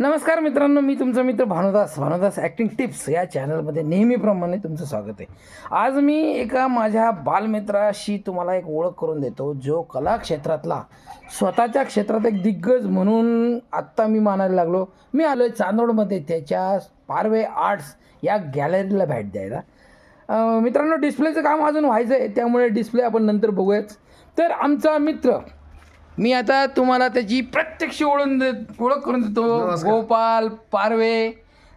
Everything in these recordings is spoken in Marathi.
नमस्कार मित्रांनो मी तुमचा मित्र भानुदास. भानुदास ॲक्टिंग टिप्स या चॅनलमध्ये नेहमीप्रमाणे तुमचं स्वागत आहे. आज मी एका माझ्या बालमित्राशी तुम्हाला एक ओळख करून देतो जो कला क्षेत्रातला स्वतःच्या क्षेत्रात एक दिग्गज म्हणून आत्ता मी मानायला लागलो. मी आलो आहे चांदोडमध्ये त्याच्या पारवे आर्ट्स या गॅलरीला भेट द्यायला. मित्रांनो डिस्प्लेचं काम अजून व्हायचं आहे त्यामुळे डिस्प्ले आपण नंतर बघूयाच तर आमचा मित्र मी आता तुम्हाला त्याची प्रत्यक्ष ओळख दे ओळख करून देतो. गोपाल पारवे.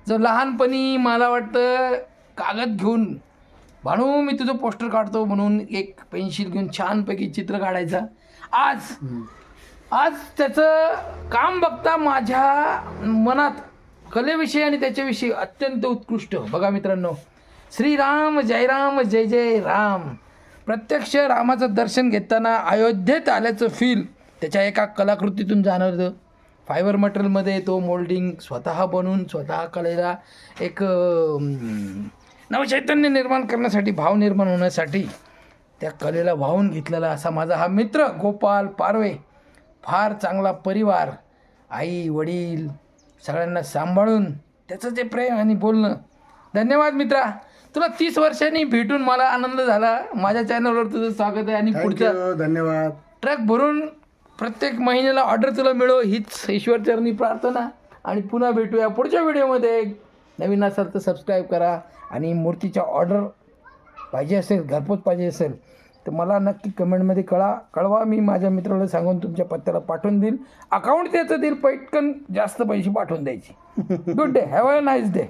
जो लहानपणी मला वाटतं कागद घेऊन भानू मी तुझं पोस्टर काढतो म्हणून एक पेन्सिल घेऊन छानपैकी चित्र काढायचा. आज आज त्याचं काम बघता माझ्या मनात कलेविषयी आणि त्याच्याविषयी अत्यंत उत्कृष्ट. बघा मित्रांनो श्रीराम जयराम जय जय राम. प्रत्यक्ष रामाचं दर्शन घेताना अयोध्येत आल्याचं फील त्याच्या एका कलाकृतीतून जाणवतं. फायबर मटेरियलमध्ये तो मोल्डिंग स्वतः बनवून स्वतः कलेला एक नवचैतन्य निर्माण करण्यासाठी भाव निर्माण होण्यासाठी त्या कलेला वाहून घेतलेला असा माझा हा मित्र गोपाल पारवे. फार चांगला परिवार आई वडील सगळ्यांना सांभाळून त्याचं जे प्रेम आणि बोलणं. धन्यवाद मित्रा. तुला तीस वर्षांनी भेटून मला आनंद झाला. माझ्या चॅनलवर तुझं स्वागत आहे आणि पुढचं धन्यवाद. ट्रक भरून प्रत्येक महिन्याला ऑर्डर तुला मिळो हीच ईश्वरचरणी प्रार्थना. आणि पुन्हा भेटूया पुढच्या व्हिडिओमध्ये. नवीन असाल तर सबस्क्राईब करा. आणि मूर्तीच्या ऑर्डर पाहिजे असेल घरपोच पाहिजे असेल तर मला नक्की कमेंटमध्ये कळा. कळवा मी माझ्या मित्राला सांगून तुमच्या पत्त्याला पाठवून देईल. अकाउंट त्याचं देईल पटकन जास्त पैसे पाठवून द्यायचे. Good day have a nice day